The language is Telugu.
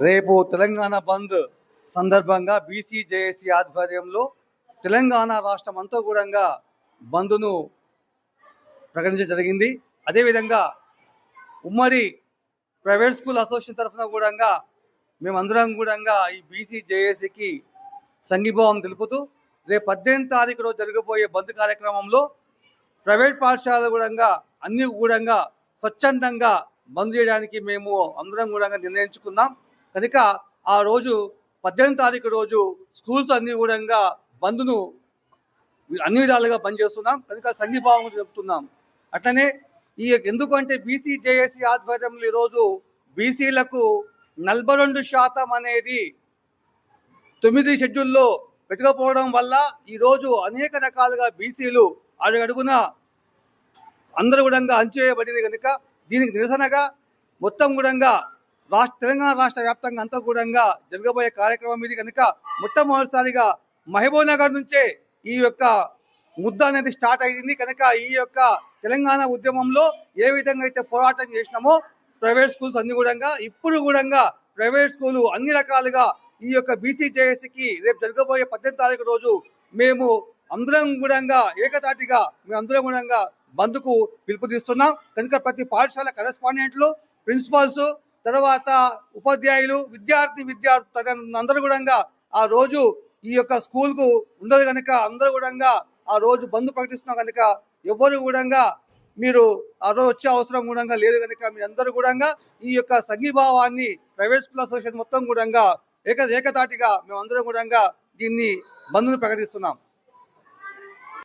రేపు తెలంగాణ బంద్ సందర్భంగా బీసీ జేఏసీ ఆధ్వర్యంలో తెలంగాణ రాష్ట్రం అంతా కూడా బంద్ను ప్రకటించడం జరిగింది. అదేవిధంగా ఉమ్మడి ప్రైవేట్ స్కూల్ అసోసియేషన్ తరఫున కూడా మేమందరం కూడా ఈ బీసీ జేఏసీకి సంఘీభావం తెలుపుతూ రేపు పద్దెనిమిది తారీఖు రోజు జరగబోయే బంద్ కార్యక్రమంలో ప్రైవేట్ పాఠశాలలు కూడా అన్ని కూడా స్వచ్ఛందంగా బంద్ చేయడానికి మేము అందరం కూడా నిర్ణయించుకున్నాం. కనుక ఆ రోజు పద్దెనిమిది తారీఖు రోజు స్కూల్స్ అన్ని కూడా బంద్ను అన్ని విధాలుగా బంద్ చేస్తున్నాం. కనుక సంఘీభావం చెప్తున్నాం. అట్లనే ఈ ఎందుకంటే బీసీ జేఏసీ ఆధ్వర్యంలో ఈరోజు బీసీలకు నలభై రెండు శాతం అనేది తొమ్మిది షెడ్యూల్లో పెట్టకపోవడం వల్ల ఈరోజు అనేక రకాలుగా బీసీలు అడుగడుగున అందరూ కూడా అంచేయబడింది కనుక దీనికి నిరసనగా మొత్తం కూడా రాష్ట్ర తెలంగాణ రాష్ట్ర వ్యాప్తంగా అంతా జరగబోయే కార్యక్రమం ఇది. కనుక మొట్టమొదటిసారిగా మహబూబ్ నగర్ నుంచే ఈ యొక్క ముద్ద అనేది స్టార్ట్ అయింది. కనుక ఈ యొక్క తెలంగాణ ఉద్యమంలో ఏ విధంగా అయితే పోరాటం చేసినామో ప్రైవేట్ స్కూల్స్ అన్ని కూడా ఇప్పుడు కూడా ప్రైవేట్ స్కూలు అన్ని రకాలుగా ఈ యొక్క బీసీ రేపు జరగబోయే పద్దెనిమిది తారీఖు రోజు మేము అందరం కూడా ఏకతాటిగా మేము అందరం కూడా బంద్కు పిలుపునిస్తున్నాం కనుక ప్రతి పాఠశాల కరెస్పాండెంట్లు ప్రిన్సిపాల్స్ తర్వాత ఉపాధ్యాయులు విద్యార్థి విద్యార్థి అందరూ కూడా ఆ రోజు ఈ యొక్క స్కూల్కు ఉండదు కనుక అందరూ కూడా ఆ రోజు బంద్ ప్రకటిస్తున్నాం కనుక ఎవరు కూడా మీరు ఆ రోజు వచ్చే అవసరం కూడా లేదు కనుక మీ అందరూ కూడా ఈ యొక్క సంఘీభావాన్ని ప్రైవేట్ స్కూల్ అసోసియేషన్ మొత్తం కూడా ఏక ఏకతాటిగా మేము కూడా దీన్ని బంద్ను ప్రకటిస్తున్నాం.